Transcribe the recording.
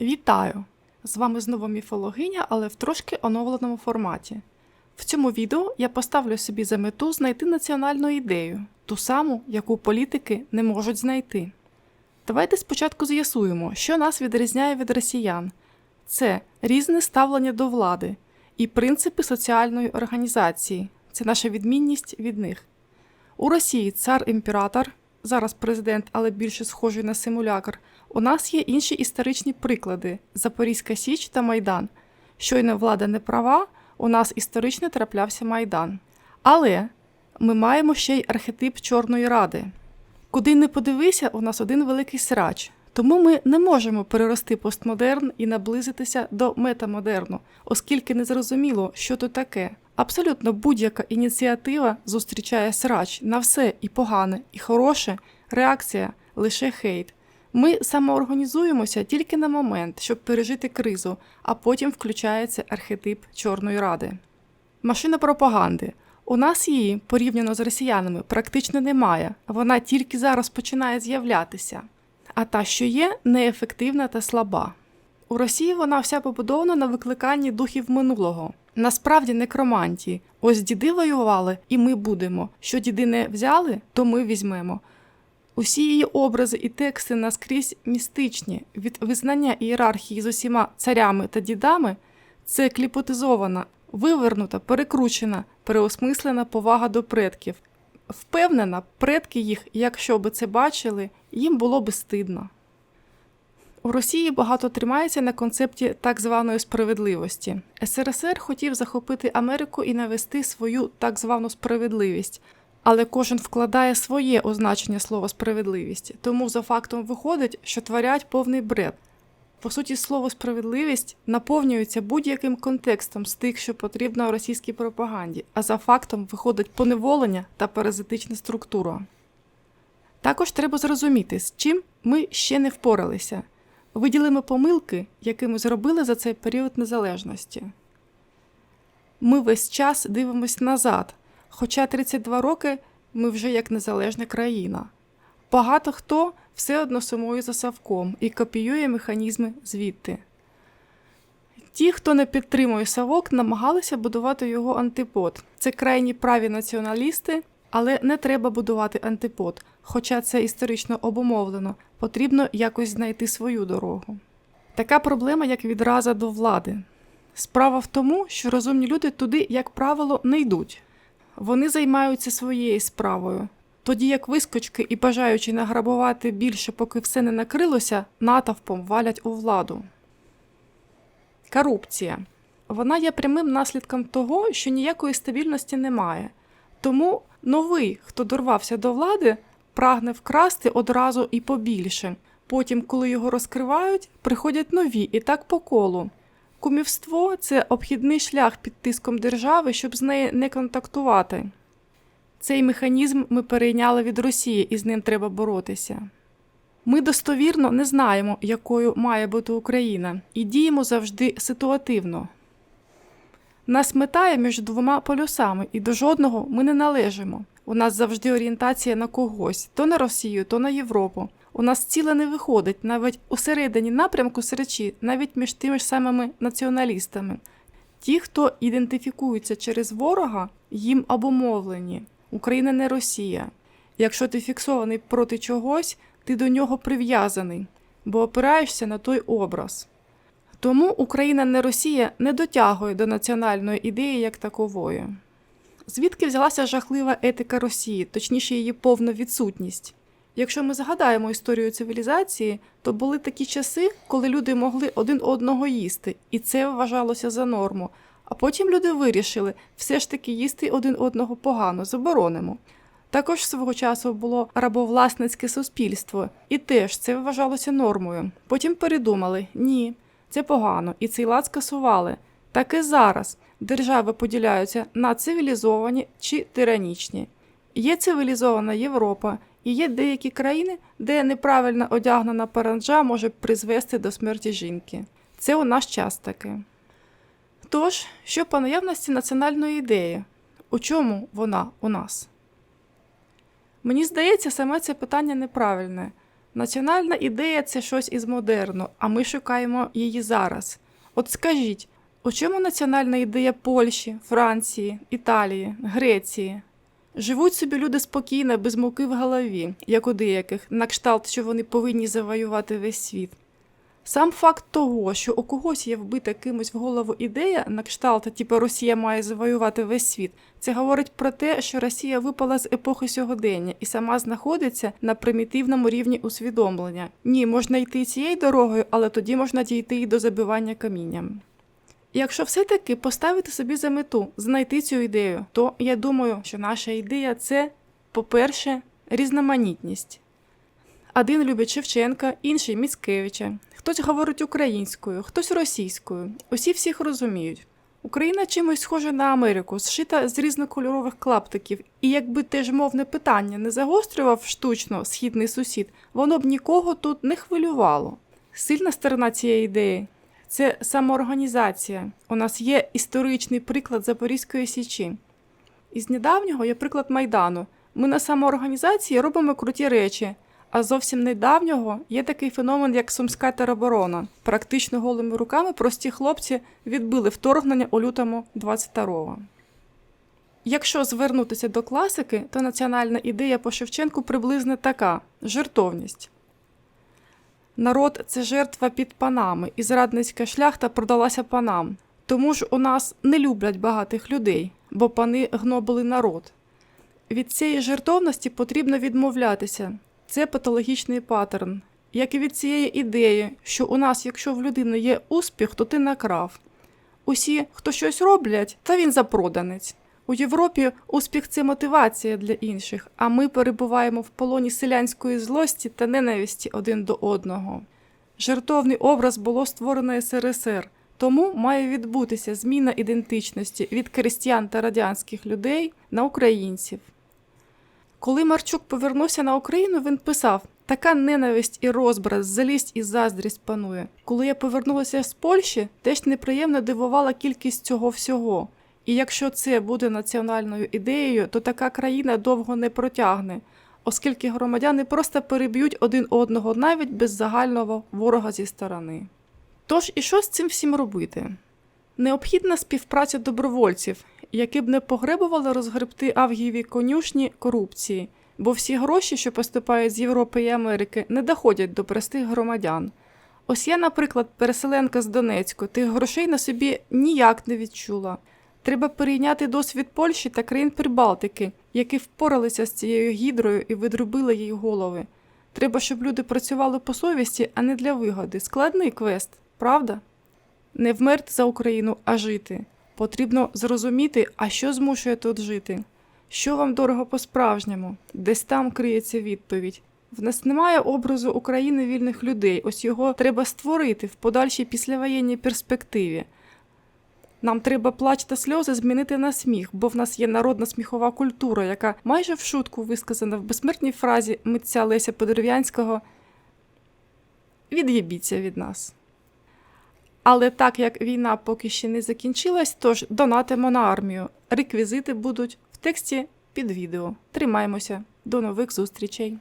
Вітаю! З вами знову міфологиня, але в трошки оновленому форматі. В цьому відео я поставлю собі за мету знайти національну ідею, ту саму, яку політики не можуть знайти. Давайте спочатку з'ясуємо, що нас відрізняє від росіян: це різне ставлення до влади і принципи соціальної організації. Це наша відмінність від них. У Росії цар-імператор, зараз президент, але більше схожий на симулякр. У нас є інші історичні приклади: Запорізька Січ та Майдан. Щойно влада не права, у нас історично траплявся Майдан. Але ми маємо ще й архетип Чорної Ради. Куди не подивися, у нас один великий срач. Тому ми не можемо перерости постмодерн і наблизитися до метамодерну, оскільки не зрозуміло, що то таке. Абсолютно будь-яка ініціатива зустрічає срач на все і погане, і хороше, реакція лише хейт. Ми самоорганізуємося тільки на момент, щоб пережити кризу, а потім включається архетип Чорної Ради. Машина пропаганди. У нас її, порівняно з росіянами, практично немає, вона тільки зараз починає з'являтися. А та, що є, неефективна та слаба. У Росії вона вся побудована на викликанні духів минулого. Насправді некромантії. Ось діди воювали, і ми будемо. Що діди не взяли, то ми візьмемо. Усі її образи і тексти наскрізь містичні, від визнання ієрархії з усіма царями та дідами це кліпотизована, вивернута, перекручена, переосмислена повага до предків. Впевнена, предки їх, якщо би це бачили, їм було би стидно. У Росії багато тримається на концепті так званої справедливості. СРСР хотів захопити Америку і навести свою так звану справедливість, але кожен вкладає своє означення слова справедливість, тому за фактом виходить, що творять повний бред. По суті, слово справедливість наповнюється будь-яким контекстом з тих, що потрібно російській пропаганді, а за фактом виходить поневолення та паразитична структура. Також треба зрозуміти, з чим ми ще не впоралися. Виділимо помилки, які ми зробили за цей період незалежності. Ми весь час дивимось назад, хоча 32 роки ми вже як незалежна країна. Багато хто все одно сумує за Савком і копіює механізми звідти. Ті, хто не підтримує Савок, намагалися будувати його антипод. Це крайні праві націоналісти, але не треба будувати антипод, хоча це історично обумовлено, потрібно якось знайти свою дорогу. Така проблема, як відраза до влади. Справа в тому, що розумні люди туди, як правило, не йдуть. Вони займаються своєю справою, тоді як вискочки і бажаючи награбувати більше, поки все не накрилося, натовпом валять у владу. Корупція. Вона є прямим наслідком того, що ніякої стабільності немає. Тому новий, хто дорвався до влади, прагне вкрасти одразу і побільше. Потім, коли його розкривають, приходять нові і так по колу. Кумівство це обхідний шлях під тиском держави, щоб з нею не контактувати. Цей механізм ми перейняли від Росії і з ним треба боротися. Ми достовірно не знаємо, якою має бути Україна, і діємо завжди ситуативно. Нас метає між двома полюсами, і до жодного ми не належимо. У нас завжди орієнтація на когось то на Росію, то на Європу. У нас ціле не виходить навіть у середині напрямку сречі, навіть між тими ж самими націоналістами. Ті, хто ідентифікуються через ворога, їм обумовлені. Україна не Росія. Якщо ти фіксований проти чогось, ти до нього прив'язаний, бо опираєшся на той образ. Тому Україна не Росія не дотягує до національної ідеї як такової. Звідки взялася жахлива етика Росії, точніше її повна відсутність? Якщо ми згадаємо історію цивілізації, то були такі часи, коли люди могли один одного їсти, і це вважалося за норму. А потім люди вирішили все ж таки їсти один одного погано, заборонимо. Також свого часу було рабовласницьке суспільство, і теж це вважалося нормою. Потім передумали ні, це погано, і цей лад скасували. Так і зараз держави поділяються на цивілізовані чи тиранічні. Є цивілізована Європа, і є деякі країни, де неправильно одягнена паранджа може призвести до смерті жінки. Це у наш час таки. Тож, що по наявності національної ідеї? У чому вона у нас? Мені здається, саме це питання неправильне. Національна ідея це щось із модерну, а ми шукаємо її зараз. От скажіть, у чому національна ідея Польщі, Франції, Італії, Греції? Живуть собі люди спокійно, без муки в голові, як у деяких, на кшталт, що вони повинні завоювати весь світ. Сам факт того, що у когось є вбита кимось в голову ідея, на кшталт, типу Росія має завоювати весь світ, це говорить про те, що Росія випала з епохи сьогодення і сама знаходиться на примітивному рівні усвідомлення. Ні, можна йти цією дорогою, але тоді можна дійти і до забивання камінням. Якщо все-таки поставити собі за мету знайти цю ідею, то я думаю, що наша ідея це, по-перше, різноманітність. Один любить Шевченка, інший Міцкевича. Хтось говорить українською, хтось російською. Усі всіх розуміють. Україна чимось схожа на Америку, зшита з різнокольорових клаптиків, і якби теж мовне питання не загострював штучно східний сусід, воно б нікого тут не хвилювало. Сильна сторона цієї ідеї це самоорганізація. У нас є історичний приклад Запорізької січі. Із недавнього є приклад Майдану. Ми на самоорганізації робимо круті речі. А зовсім недавнього є такий феномен, як Сумська тероборона. Практично голими руками прості хлопці відбили вторгнення у лютому 22-го. Якщо звернутися до класики, то національна ідея по Шевченку приблизно така жертовність. Народ це жертва під панами, і зрадницька шляхта продалася панам. Тому ж у нас не люблять багатих людей, бо пани гнобили народ. Від цієї жертовності потрібно відмовлятися. Це патологічний паттерн, як і від цієї ідеї, що у нас, якщо в людини є успіх, то ти накрав. Усі, хто щось роблять, та він запроданець. У Європі успіх це мотивація для інших, а ми перебуваємо в полоні селянської злості та ненависті один до одного. Жертовний образ було створено СРСР, тому має відбутися зміна ідентичності від крестьян та радянських людей на українців. Коли Марчук повернувся на Україну, він писав: така ненависть і розбрат, залість і заздрість панує. Коли я повернулася з Польщі, теж неприємно дивувала кількість цього всього. І якщо це буде національною ідеєю, то така країна довго не протягне, оскільки громадяни просто переб'ють один одного навіть без загального ворога зі сторони. Тож і що з цим всім робити? Необхідна співпраця добровольців, які б не погребували розгребти авгієві конюшні корупції, бо всі гроші, що поступають з Європи і Америки, не доходять до простих громадян. Ось я, наприклад, переселенка з Донецьку, тих грошей на собі ніяк не відчула. Треба перейняти досвід Польщі та країн Прибалтики, які впоралися з цією гідрою і видрубили їй голови. Треба, щоб люди працювали по совісті, а не для вигоди. Складний квест, правда? Не вмерти за Україну, а жити. Потрібно зрозуміти, а що змушує тут жити. Що вам дорого по-справжньому? Десь там криється відповідь. В нас немає образу України вільних людей, ось його треба створити в подальшій післявоєнній перспективі. Нам треба плач та сльози змінити на сміх, бо в нас є народна сміхова культура, яка майже в шутку висказана в безсмертній фразі митця Леся Подерев'янського Від'єбіться від нас. Але так як війна поки ще не закінчилась, тож донатимо на армію. Реквізити будуть в тексті під відео. Тримаємося. До нових зустрічей!